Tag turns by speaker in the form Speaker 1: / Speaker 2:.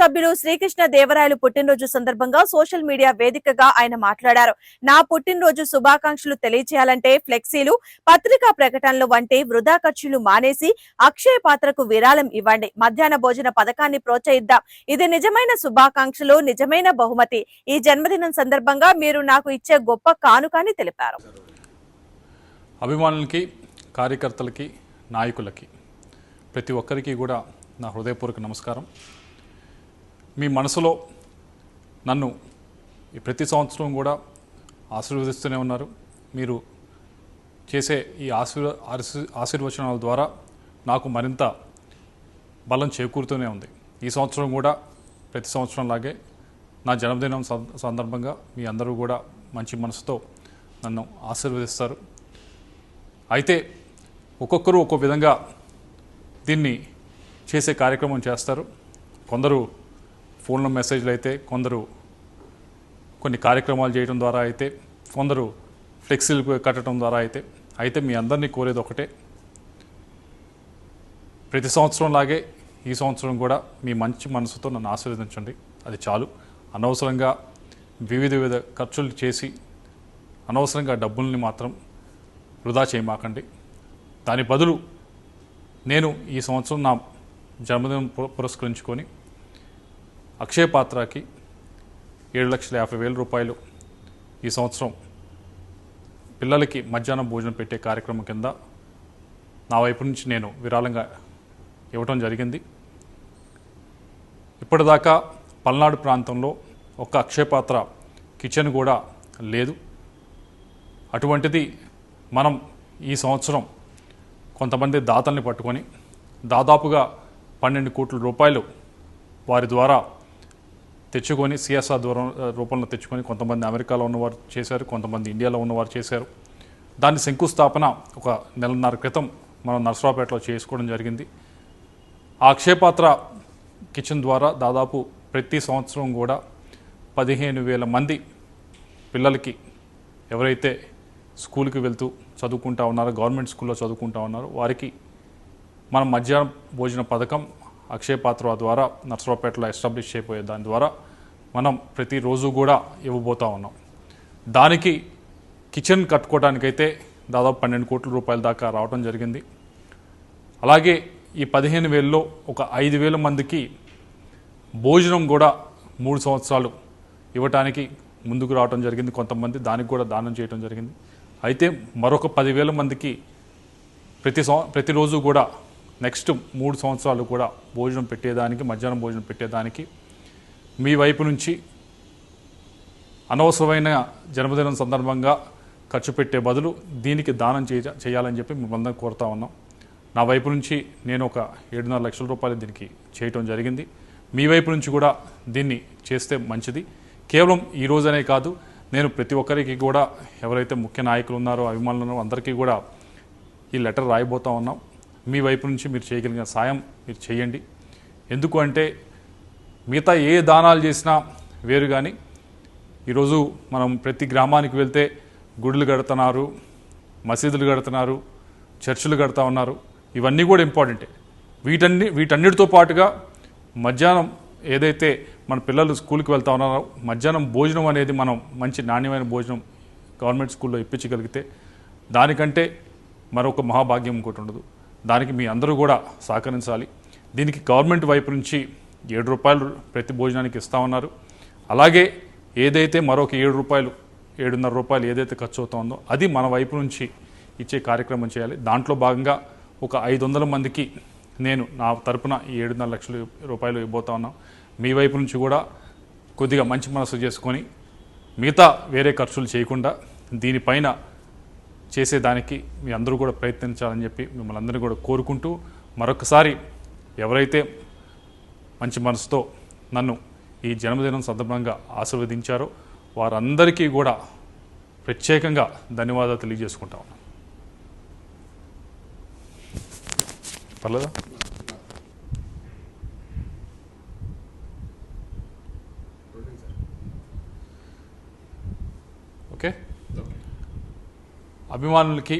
Speaker 1: సభ్యులు శ్రీకృష్ణ దేవరాయలు పుట్టినరోజు సందర్భంగా సోషల్ మీడియా వేదికగా ఆయన మాట్లాడారు. నా పుట్టినరోజు శుభాకాంక్షలు తెలియచేయాలంటే ఫ్లెక్సీలు పత్రికా ప్రకటనలు వంటి వృధా ఖర్చులు మానేసి అక్షయ పాత్రకు విరాళం ఇవ్వండి. మధ్యాహ్న భోజన పథకాన్ని ప్రోత్సహిద్దాం. ఇది నిజమైన శుభాకాంక్షలు నిజమైన బహుమతి. ఈ జన్మదినం సందర్భంగా మీరు నాకు ఇచ్చే గొప్ప కానుకని తెలిపారు.
Speaker 2: అభిమానులకి కార్యకర్తలకి నాయకులకి ప్రతి ఒక్కరికి కూడా నా హృదయపూర్వక నమస్కారం. మీ మనసులో నన్ను ఈ ప్రతి సంవత్సరం కూడా ఆశీర్వదిస్తూనే ఉన్నారు. మీరు చేసే ఈ ఆశీర్వ ఆశీర్వచనాల ద్వారా నాకు మరింత బలం చేకూరుతూనే ఉంది. ఈ సంవత్సరం కూడా ప్రతి సంవత్సరం లాగే నా జన్మదినం సందర్భంగా మీ అందరూ కూడా మంచి మనసుతో నన్ను ఆశీర్వదిస్తారు. అయితే ఒక్కొక్కరు ఒక్కో విధంగా దీన్ని చేసే కార్యక్రమం చేస్తారు. కొందరు ఫోన్లో మెసేజ్లు అయితే కొందరు కొన్ని కార్యక్రమాలు చేయడం ద్వారా అయితే కొందరు ఫ్లెక్సీలు కట్టడం ద్వారా అయితే అయితే మీ అందరినీ కోరేది ఒకటే. ప్రతి సంవత్సరం లాగే ఈ సంవత్సరం కూడా మీ మంచి మనసుతో నన్ను ఆశీర్వదించండి. అది చాలు. అనవసరంగా వివిధ వివిధ ఖర్చులు చేసి అనవసరంగా డబ్బుల్ని మాత్రం వృధా చేయమాకండి. దాని బదులు నేను ఈ సంవత్సరం నా జన్మదినం పు- పురస్కరించుకొని అక్షయ పాత్రకి ఏడు లక్షల యాభై వేల రూపాయలు ఈ సంవత్సరం పిల్లలకి మధ్యాహ్నం భోజనం పెట్టే కార్యక్రమం కింద నా వైపు నుంచి నేను విరాళంగా ఇవ్వటం జరిగింది. ఇప్పటిదాకా పల్నాడు ప్రాంతంలో ఒక్క అక్షయపాత్ర కిచెన్ కూడా లేదు. అటువంటిది మనం ఈ సంవత్సరం కొంతమంది దాతల్ని పట్టుకొని దాదాపుగా పన్నెండు కోట్ల రూపాయలు వారి ద్వారా తెచ్చుకొని సిఎస్ఆర్ దూరం రూపంలో తెచ్చుకొని కొంతమంది అమెరికాలో ఉన్నవారు చేశారు కొంతమంది ఇండియాలో ఉన్నవారు చేశారు. దాని శంకుస్థాపన ఒక నెలన్నర క్రితం మనం నర్సరావుపేటలో చేసుకోవడం జరిగింది. ఆ అక్షయపాత్ర కిచెన్ ద్వారా దాదాపు ప్రతి సంవత్సరం కూడా పదిహేను వేల మంది పిల్లలకి ఎవరైతే స్కూల్కి వెళ్తూ చదువుకుంటా ఉన్నారో గవర్నమెంట్ స్కూల్లో చదువుకుంటా ఉన్నారో వారికి మనం మధ్యాహ్నం భోజన పథకం అక్షయ పాత్ర ద్వారా నర్సరావుపేటలో ఎస్టాబ్లిష్ అయిపోయే దాని ద్వారా మనం ప్రతిరోజు కూడా ఇవ్వబోతా ఉన్నాం. దానికి కిచెన్ కట్టుకోవడానికైతే దాదాపు పన్నెండు కోట్ల రూపాయల దాకా రావడం జరిగింది. అలాగే ఈ పదిహేను వేలలో ఒక ఐదు వేల మందికి భోజనం కూడా మూడు సంవత్సరాలు ఇవ్వటానికి ముందుకు రావడం జరిగింది. కొంతమంది దానికి కూడా దానం చేయడం జరిగింది. అయితే మరొక పదివేల మందికి ప్రతి సం ప్రతిరోజు కూడా నెక్స్ట్ మూడు సంవత్సరాలు కూడా భోజనం పెట్టేదానికి మధ్యాహ్నం భోజనం పెట్టేదానికి మీ వైపు నుంచి అనవసరమైన జన్మదినం సందర్భంగా ఖర్చు పెట్టే బదులు దీనికి దానం చేయ చేయాలని చెప్పి మిమ్మల్ని కోరుతా ఉన్నాం. నా వైపు నుంచి నేను ఒక ఏడున్నర లక్షల రూపాయలు దీనికి చేయటం జరిగింది. మీ వైపు నుంచి కూడా దీన్ని చేస్తే మంచిది. కేవలం ఈ రోజనే కాదు నేను ప్రతి ఒక్కరికి కూడా ఎవరైతే ముఖ్య నాయకులు ఉన్నారో అభిమానులు ఉన్నారో అందరికీ కూడా ఈ లెటర్ రాయబోతా ఉన్నాం. మీ వైపు నుంచి మీరు చేయగలిగిన సాయం మీరు చేయండి. ఎందుకు అంటే మిగతా ఏ దానాలు చేసినా వేరు కానీ ఈరోజు మనం ప్రతి గ్రామానికి వెళ్తే గుడులు కడుతున్నారు మసీదులు కడుతున్నారు చర్చిలు కడతా ఉన్నారు. ఇవన్నీ కూడా ఇంపార్టెంటే. వీటన్ని వీటన్నిటితో పాటుగా మధ్యాహ్నం ఏదైతే మన పిల్లలు స్కూల్కి వెళ్తా ఉన్నారో మధ్యాహ్నం భోజనం అనేది మనం మంచి నాణ్యమైన భోజనం గవర్నమెంట్ స్కూల్లో ఇప్పించగలిగితే దానికంటే మరొక మహాభాగ్యం ఇంకోటి ఉండదు. దానికి మీ అందరూ కూడా సహకరించాలి. దీనికి గవర్నమెంట్ వైపు నుంచి ఏడు రూపాయలు ప్రతి భోజనానికి ఇస్తా ఉన్నారు అలాగే ఏదైతే మరొక ఏడు రూపాయలు ఏడున్నర రూపాయలు ఏదైతే ఖర్చు అవుతుందో అది మన వైపు నుంచి ఇచ్చే కార్యక్రమం చేయాలి. దాంట్లో భాగంగా ఒక ఐదు వందల మందికి నేను నా తరపున ఈ ఏడున్నర లక్షల రూపాయలు ఇవ్వబోతా ఉన్నాం. మీ వైపు నుంచి కూడా కొద్దిగా మంచి మనసు చేసుకొని మిగతా వేరే ఖర్చులు చేయకుండా దీనిపైన చేసేదానికి మీ అందరూ కూడా ప్రయత్నించాలని చెప్పి మిమ్మల్ని అందరినీ కూడా కోరుకుంటూ మరొకసారి ఎవరైతే మంచి మనసుతో నన్ను ఈ జన్మదినం సందర్భంగా ఆశీర్వదించారో వారందరికీ కూడా ప్రత్యేకంగా ధన్యవాదాలు తెలియజేసుకుంటా ఉన్నాను. పర్లేదా? అభిమానులకి